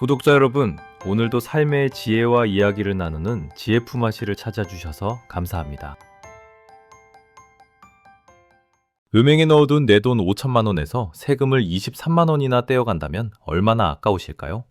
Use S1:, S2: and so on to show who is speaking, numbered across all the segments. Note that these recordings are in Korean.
S1: 구독자 여러분, 오늘도 삶의 지혜와 이야기를 나누는 지혜 품앗이를 찾아주셔서 감사합니다. 은행에 넣어둔 내 돈 5천만 원에서 세금을 23만 원이나 떼어간다면 얼마나 아까우실까요?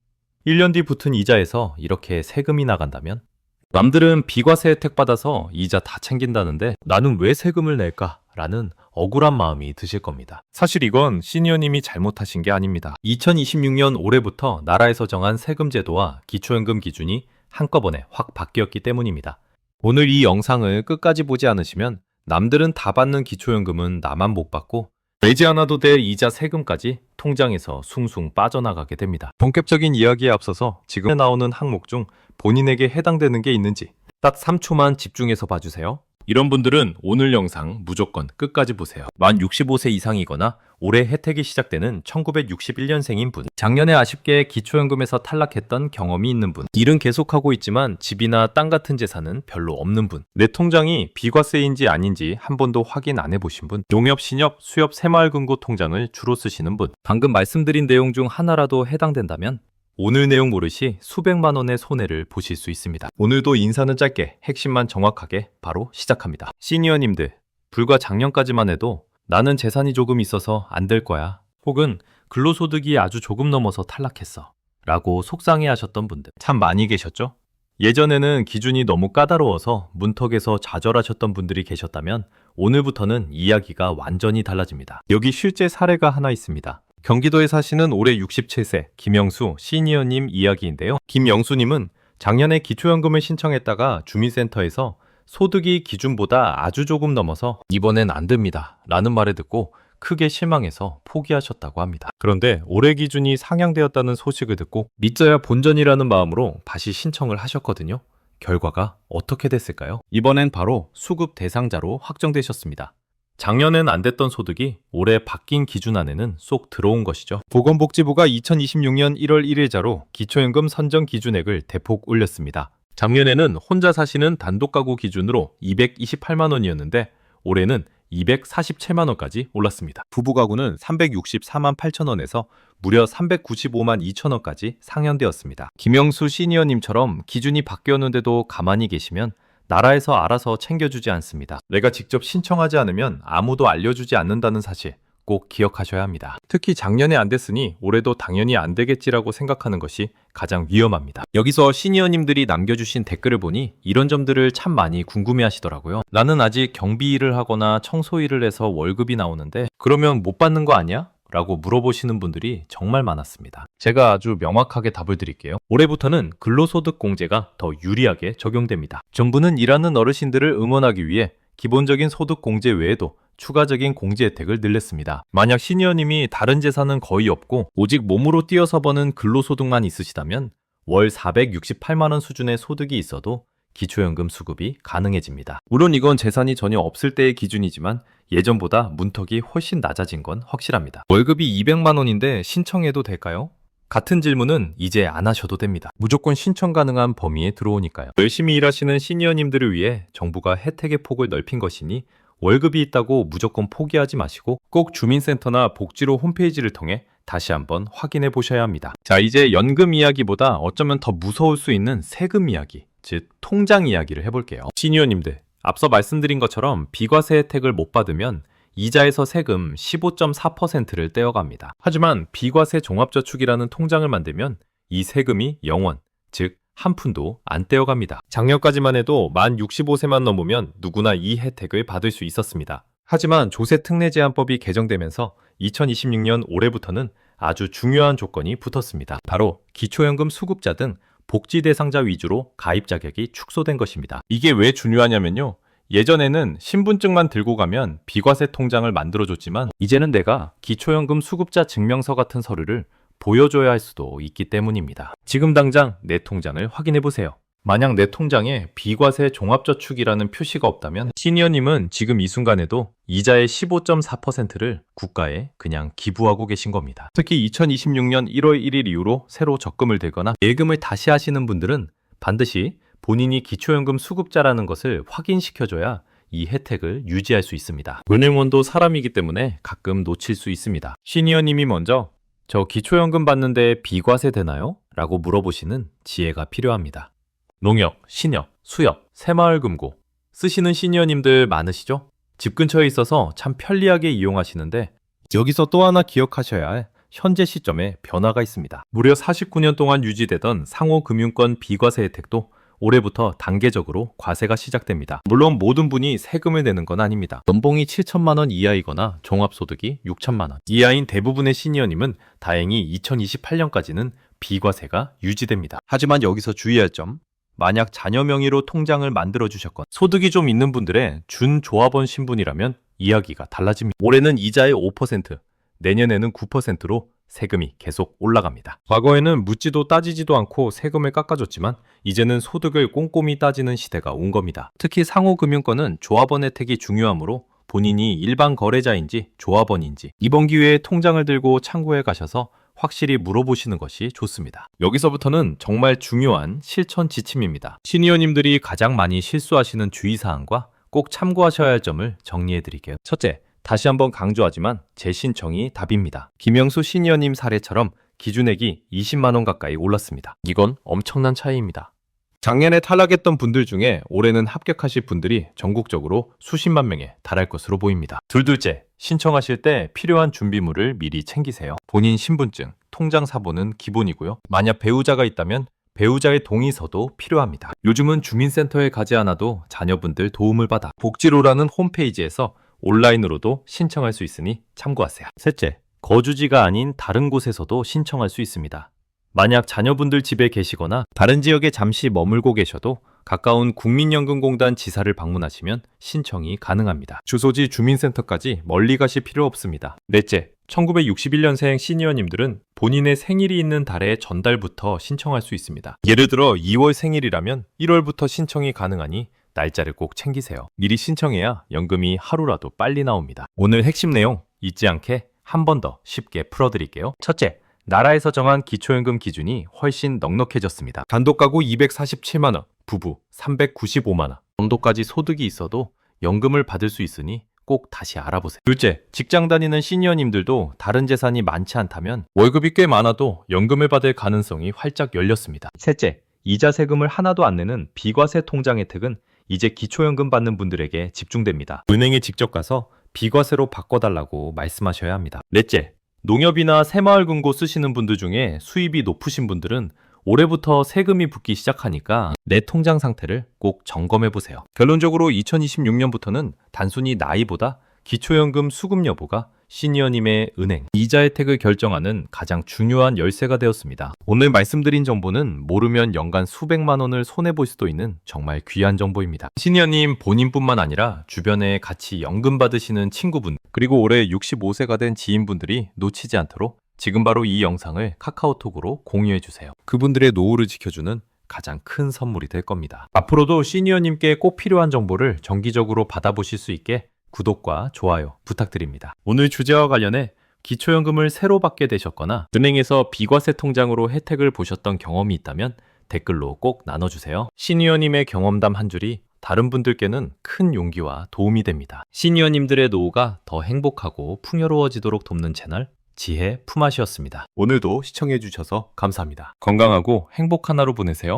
S1: 1년 뒤 붙은 이자에서 이렇게 세금이 나간다면? 남들은 비과세 혜택 받아서 이자 다 챙긴다는데 나는 왜 세금을 낼까? 라는 억울한 마음이 드실 겁니다. 사실 이건 시니어님이 잘못하신 게 아닙니다. 2026년 올해부터 나라에서 정한 세금 제도와 기초연금 기준이 한꺼번에 확 바뀌었기 때문입니다. 오늘 이 영상을 끝까지 보지 않으시면 남들은 다 받는 기초연금은 나만 못 받고 내지 않아도 될 이자 세금까지 통장에서 숭숭 빠져나가게 됩니다. 본격적인 이야기에 앞서서 지금 나오는 항목 중 본인에게 해당되는 게 있는지 딱 3초만 집중해서 봐주세요. 이런 분들은 오늘 영상 무조건 끝까지 보세요. 만 65세 이상이거나 올해 혜택이 시작되는 1961년생인 분, 작년에 아쉽게 기초연금에서 탈락했던 경험이 있는 분, 일은 계속하고 있지만 집이나 땅 같은 재산은 별로 없는 분, 내 통장이 비과세인지 아닌지 한 번도 확인 안 해보신 분, 농협, 신협, 수협, 새마을금고 통장을 주로 쓰시는 분, 방금 말씀드린 내용 중 하나라도 해당된다면 오늘 내용 모르시 수백만 원의 손해를 보실 수 있습니다. 오늘도 인사는 짧게 핵심만 정확하게 바로 시작합니다. 시니어님들, 불과 작년까지만 해도 나는 재산이 조금 있어서 안 될 거야. 혹은 근로소득이 아주 조금 넘어서 탈락했어. 라고 속상해 하셨던 분들 참 많이 계셨죠? 예전에는 기준이 너무 까다로워서 문턱에서 좌절하셨던 분들이 계셨다면 오늘부터는 이야기가 완전히 달라집니다. 여기 실제 사례가 하나 있습니다. 경기도에 사시는 올해 67세 김영수 시니어님 이야기인데요. 김영수님은 작년에 기초연금을 신청했다가 주민센터에서 소득이 기준보다 아주 조금 넘어서 이번엔 안 됩니다. 라는 말을 듣고 크게 실망해서 포기하셨다고 합니다. 그런데 올해 기준이 상향되었다는 소식을 듣고 믿져야 본전이라는 마음으로 다시 신청을 하셨거든요. 결과가 어떻게 됐을까요? 이번엔 바로 수급 대상자로 확정되셨습니다. 작년엔 안 됐던 소득이 올해 바뀐 기준 안에는 쏙 들어온 것이죠. 보건복지부가 2026년 1월 1일자로 기초연금 선정 기준액을 대폭 올렸습니다. 작년에는 혼자 사시는 단독 가구 기준으로 228만 원이었는데 올해는 247만 원까지 올랐습니다. 부부 가구는 364만 8천 원에서 무려 395만 2천 원까지 상향되었습니다. 김영수 시니어님처럼 기준이 바뀌었는데도 가만히 계시면 나라에서 알아서 챙겨주지 않습니다. 내가 직접 신청하지 않으면 아무도 알려주지 않는다는 사실 꼭 기억하셔야 합니다. 특히 작년에 안 됐으니 올해도 당연히 안 되겠지라고 생각하는 것이 가장 위험합니다. 여기서 시니어님들이 남겨주신 댓글을 보니 이런 점들을 참 많이 궁금해 하시더라고요. 나는 아직 경비 일을 하거나 청소 일을 해서 월급이 나오는데 그러면 못 받는 거 아니야? 라고 물어보시는 분들이 정말 많았습니다. 제가 아주 명확하게 답을 드릴게요. 올해부터는 근로소득 공제가 더 유리하게 적용됩니다. 정부는 일하는 어르신들을 응원하기 위해 기본적인 소득 공제 외에도 추가적인 공제 혜택을 늘렸습니다. 만약 시니어님이 다른 재산은 거의 없고 오직 몸으로 뛰어서 버는 근로소득만 있으시다면 월 468만원 수준의 소득이 있어도 기초연금 수급이 가능해집니다. 물론 이건 재산이 전혀 없을 때의 기준이지만 예전보다 문턱이 훨씬 낮아진 건 확실합니다. 월급이 200만 원인데 신청해도 될까요? 같은 질문은 이제 안 하셔도 됩니다. 무조건 신청 가능한 범위에 들어오니까요. 열심히 일하시는 시니어님들을 위해 정부가 혜택의 폭을 넓힌 것이니 월급이 있다고 무조건 포기하지 마시고 꼭 주민센터나 복지로 홈페이지를 통해 다시 한번 확인해 보셔야 합니다. 자, 이제 연금 이야기보다 어쩌면 더 무서울 수 있는 세금 이야기, 즉 통장 이야기를 해볼게요. 시니어님들, 앞서 말씀드린 것처럼 비과세 혜택을 못 받으면 이자에서 세금 15.4%를 떼어갑니다. 하지만 비과세 종합저축이라는 통장을 만들면 이 세금이 영원, 즉 한 푼도 안 떼어갑니다. 작년까지만 해도 만 65세만 넘으면 누구나 이 혜택을 받을 수 있었습니다. 하지만 조세 특례 제한법이 개정되면서 2026년 올해부터는 아주 중요한 조건이 붙었습니다. 바로 기초연금 수급자 등 복지 대상자 위주로 가입 자격이 축소된 것입니다. 이게 왜 중요하냐면요. 예전에는 신분증만 들고 가면 비과세 통장을 만들어줬지만 이제는 내가 기초연금 수급자 증명서 같은 서류를 보여줘야 할 수도 있기 때문입니다. 지금 당장 내 통장을 확인해 보세요. 만약 내 통장에 비과세 종합저축이라는 표시가 없다면 시니어님은 지금 이 순간에도 이자의 15.4%를 국가에 그냥 기부하고 계신 겁니다. 특히 2026년 1월 1일 이후로 새로 적금을 들거나 예금을 다시 하시는 분들은 반드시 본인이 기초연금 수급자라는 것을 확인시켜줘야 이 혜택을 유지할 수 있습니다. 은행원도 사람이기 때문에 가끔 놓칠 수 있습니다. 시니어님이 먼저 저 기초연금 받는데 비과세 되나요? 라고 물어보시는 지혜가 필요합니다. 농협, 신협, 수협, 새마을금고 쓰시는 시니어님들 많으시죠? 집 근처에 있어서 참 편리하게 이용하시는데 여기서 또 하나 기억하셔야 할 현재 시점에 변화가 있습니다. 무려 49년 동안 유지되던 상호금융권 비과세 혜택도 올해부터 단계적으로 과세가 시작됩니다. 물론 모든 분이 세금을 내는 건 아닙니다. 연봉이 7천만 원 이하이거나 종합소득이 6천만 원 이하인 대부분의 시니어님은 다행히 2028년까지는 비과세가 유지됩니다. 하지만 여기서 주의할 점 만약 자녀 명의로 통장을 만들어 주셨건 소득이 좀 있는 분들의 준조합원 신분이라면 이야기가 달라집니다. 올해는 이자의 5%, 내년에는 9%로 세금이 계속 올라갑니다. 과거에는 묻지도 따지지도 않고 세금을 깎아줬지만 이제는 소득을 꼼꼼히 따지는 시대가 온 겁니다. 특히 상호금융권은 조합원 혜택이 중요하므로 본인이 일반 거래자인지 조합원인지 이번 기회에 통장을 들고 창구에 가셔서 확실히 물어보시는 것이 좋습니다. 여기서부터는 정말 중요한 실천 지침입니다. 시니어님들이 가장 많이 실수하시는 주의사항과 꼭 참고하셔야 할 점을 정리해 드릴게요. 첫째, 다시 한번 강조하지만 제 신청이 답입니다. 김영수 시니어님 사례처럼 기준액이 20만원 가까이 올랐습니다. 이건 엄청난 차이입니다. 작년에 탈락했던 분들 중에 올해는 합격하실 분들이 전국적으로 수십만 명에 달할 것으로 보입니다. 둘둘째, 신청하실 때 필요한 준비물을 미리 챙기세요. 본인 신분증, 통장 사본은 기본이고요. 만약 배우자가 있다면 배우자의 동의서도 필요합니다. 요즘은 주민센터에 가지 않아도 자녀분들 도움을 받아 복지로라는 홈페이지에서 온라인으로도 신청할 수 있으니 참고하세요. 셋째, 거주지가 아닌 다른 곳에서도 신청할 수 있습니다. 만약 자녀분들 집에 계시거나 다른 지역에 잠시 머물고 계셔도 가까운 국민연금공단 지사를 방문하시면 신청이 가능합니다. 주소지 주민센터까지 멀리 가실 필요 없습니다. 넷째, 1961년생 시니어님들은 본인의 생일이 있는 달의 전달부터 신청할 수 있습니다. 예를 들어 2월 생일이라면 1월부터 신청이 가능하니 날짜를 꼭 챙기세요. 미리 신청해야 연금이 하루라도 빨리 나옵니다. 오늘 핵심 내용 잊지 않게 한 번 더 쉽게 풀어드릴게요. 첫째, 나라에서 정한 기초연금 기준이 훨씬 넉넉해졌습니다. 단독 가구 247만 원, 부부 395만 원 정도까지 소득이 있어도 연금을 받을 수 있으니 꼭 다시 알아보세요. 둘째, 직장 다니는 시니어님들도 다른 재산이 많지 않다면 월급이 꽤 많아도 연금을 받을 가능성이 활짝 열렸습니다. 셋째, 이자 세금을 하나도 안 내는 비과세 통장 혜택은 이제 기초연금 받는 분들에게 집중됩니다. 은행에 직접 가서 비과세로 바꿔달라고 말씀하셔야 합니다. 넷째, 농협이나 새마을금고 쓰시는 분들 중에 수입이 높으신 분들은 올해부터 세금이 붙기 시작하니까 내 통장 상태를 꼭 점검해 보세요. 결론적으로 2026년부터는 단순히 나이보다 기초연금 수급 여부가 시니어님의 은행, 이자 혜택을 결정하는 가장 중요한 열쇠가 되었습니다. 오늘 말씀드린 정보는 모르면 연간 수백만 원을 손해볼 수도 있는 정말 귀한 정보입니다. 시니어님 본인뿐만 아니라 주변에 같이 연금 받으시는 친구분, 그리고 올해 65세가 된 지인분들이 놓치지 않도록 지금 바로 이 영상을 카카오톡으로 공유해 주세요. 그분들의 노후를 지켜주는 가장 큰 선물이 될 겁니다. 앞으로도 시니어님께 꼭 필요한 정보를 정기적으로 받아보실 수 있게 구독과 좋아요 부탁드립니다. 오늘 주제와 관련해 기초연금을 새로 받게 되셨거나 은행에서 비과세 통장으로 혜택을 보셨던 경험이 있다면 댓글로 꼭 나눠주세요. 시니어님의 경험담 한 줄이 다른 분들께는 큰 용기와 도움이 됩니다. 시니어님들의 노후가 더 행복하고 풍요로워지도록 돕는 채널 지혜 품앗이었습니다. 오늘도 시청해주셔서 감사합니다. 건강하고 행복한 하루 보내세요.